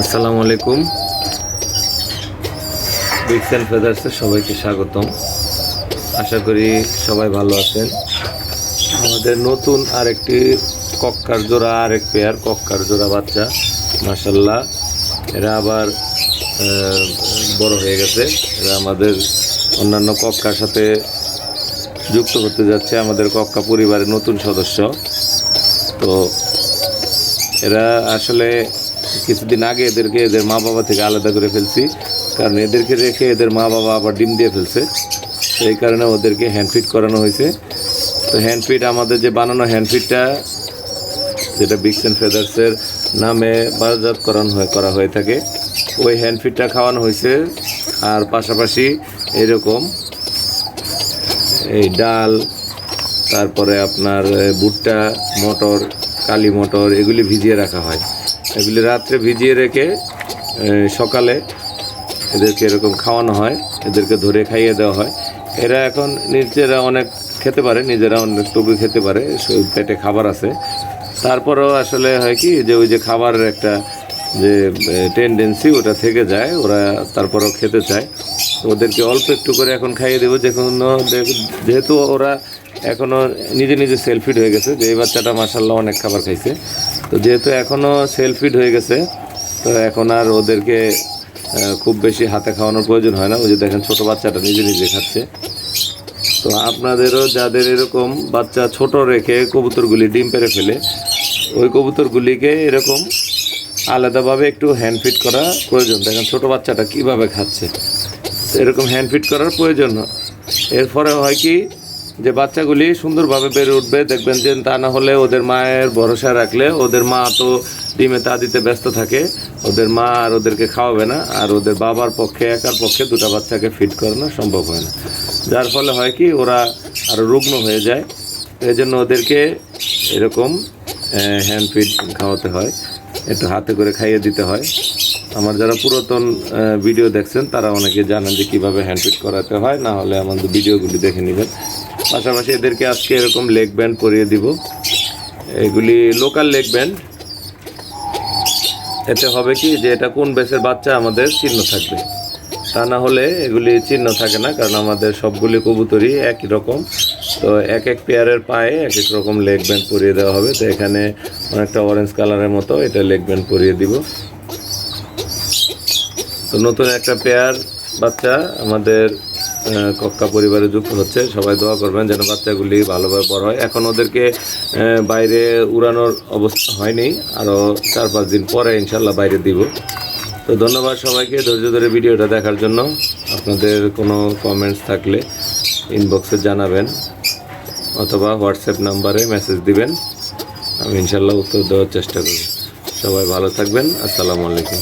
আসসালামু আলাইকুম। অ্যান্ড ফেদার্সে সবাইকে স্বাগতম। আশা করি সবাই ভালো আছেন। আমাদের নতুন আরেকটি কক্কার জোড়া, আরেক পেয়ার কক্কার জোড়া বাচ্চা। মাসাল্লাহ এরা আবার বড় হয়ে গেছে। এরা আমাদের অন্যান্য কক্কার সাথে যুক্ত করতে যাচ্ছে। আমাদের কক্কা পরিবারের নতুন সদস্য। তো এরা আসলে কিছুদিন আগে এদেরকে এদের মা বাবা থেকে আলাদা করে ফেলছি। কারণ এদেরকে রেখে এদের মা বাবা আবার ডিম দিয়ে ফেলছে। তো এই কারণে ওদেরকে হ্যান্ডফিট করানো হয়েছে। তো হ্যান্ডফিট আমাদের যে বানানো হ্যান্ডফিটটা যেটা বিক্স অ্যান্ড ফেদার্সের নামে বাজারজাতকরণ হয়ে, করা হয়ে থাকে, ওই হ্যান্ডফিটটা খাওয়ানো হয়েছে। আর পাশাপাশি এরকম এই ডাল, তারপরে আপনার ভুট্টা, মটর, কালি মটর, এগুলি ভিজিয়ে রাখা হয়। এগুলি রাত্রে ভিজিয়ে রেখে সকালে এদেরকে এরকম খাওয়ানো হয়, এদেরকে ধরে খাইয়ে দেওয়া হয়। এরা এখন নিজেরা অনেক খেতে পারে, নিজেরা অনেক টুকু খেতে পারে পেটে খাবার আছে। তারপরেও আসলে হয় কি যে ওই যে খাবারের একটা যে টেন্ডেন্সি ওটা থেকে যায়, ওরা তারপরেও খেতে চায়। ওদেরকে অল্প একটু করে এখন খাইয়ে দেবো যে কোনো দেখ- যেহেতু ওরা এখনও নিজে নিজে সেলফিড হয়ে গেছে, যে এই বাচ্চাটা মাসাল্লাহ অনেক খাবার খাইছে। তো যেহেতু এখনও সেলফিড হয়ে গেছে, তো এখন আর ওদেরকে খুব বেশি হাতে খাওয়ানোর প্রয়োজন হয় না। ওই যে দেখেন ছোটো বাচ্চাটা নিজে নিজে খাচ্ছে। তো আপনাদেরও যাদের এরকম বাচ্চা ছোট রেখে কবুতরগুলি ডিম পেরে ফেলে, ওই কবুতরগুলিকে এরকম আলাদাভাবে একটু হ্যান্ড ফিট করা প্রয়োজন। দেখেন ছোট বাচ্চাটা কীভাবে খাচ্ছে। এরকম হ্যান্ড ফিট করার প্রয়োজন এরপরে হয় কি যে বাচ্চাগুলি সুন্দরভাবে বেড়ে উঠবে, দেখবেন যে তা না হলে ওদের মায়ের ভরসা রাখলে ওদের মা তো ডিমে তা দিতে ব্যস্ত থাকে, ওদের মা আর ওদেরকে খাওয়াবে না, আর ওদের বাবার পক্ষে, একার পক্ষে দুটো বাচ্চাকে ফিট করানো সম্ভব হয় না। যার ফলে হয় কি, ওরা আরও রুগ্ন হয়ে যায়। এই জন্য ওদেরকে এরকম হ্যান্ড ফিড খাওয়াতে হয়, একটু হাতে করে খাইয়ে দিতে হয়। আমার যারা পুরাতন ভিডিও দেখছেন, তারা অনেকে জানেন যে কীভাবে হ্যান্ড ফিট করাতে হয়, না হলে আমাদের ভিডিওগুলি দেখে নেবেন। পাশাপাশি এদেরকে আজকে এরকম লেগ ব্যান্ড পরিয়ে দিব। এগুলি লোকাল লেগ ব্যান্ড এতে হবে কি যে এটা কোন বেসের বাচ্চা আমাদের চিহ্ন থাকবে। তা না হলে এগুলি চিহ্ন থাকে না, কারণ আমাদের সবগুলি কবুতরই একই রকম। তো এক এক পেয়ারের পায়ে এক এক রকম লেগ ব্যান্ড পরিয়ে দেওয়া হবে। তো এখানে অনেকটা অরেঞ্জ কালারের মতো এটা লেগ ব্যান্ড পরিয়ে দিব। তো নতুন একটা পেয়ার বাচ্চা আমাদের কক্কা পরিবারে যুক্ত হচ্ছে। সবাই দোয়া করবেন যেন বাচ্চাগুলি ভালোভাবে বড় হয়। এখন ওদেরকে বাইরে উড়ানোর অবস্থা হয়নি। আরও চার পাঁচ দিন পরে ইনশাল্লাহ বাইরে দিব। তো ধন্যবাদ সবাইকে ধৈর্য ধরে ভিডিওটা দেখার জন্য। আপনাদের কোনো কমেন্টস থাকলে ইনবক্সে জানাবেন অথবা হোয়াটসঅ্যাপ নাম্বারে মেসেজ দিবেন। আমি ইনশাল্লাহ উত্তর দেওয়ার চেষ্টা করি সবাই ভালো থাকবেন। আসসালামু আলাইকুম।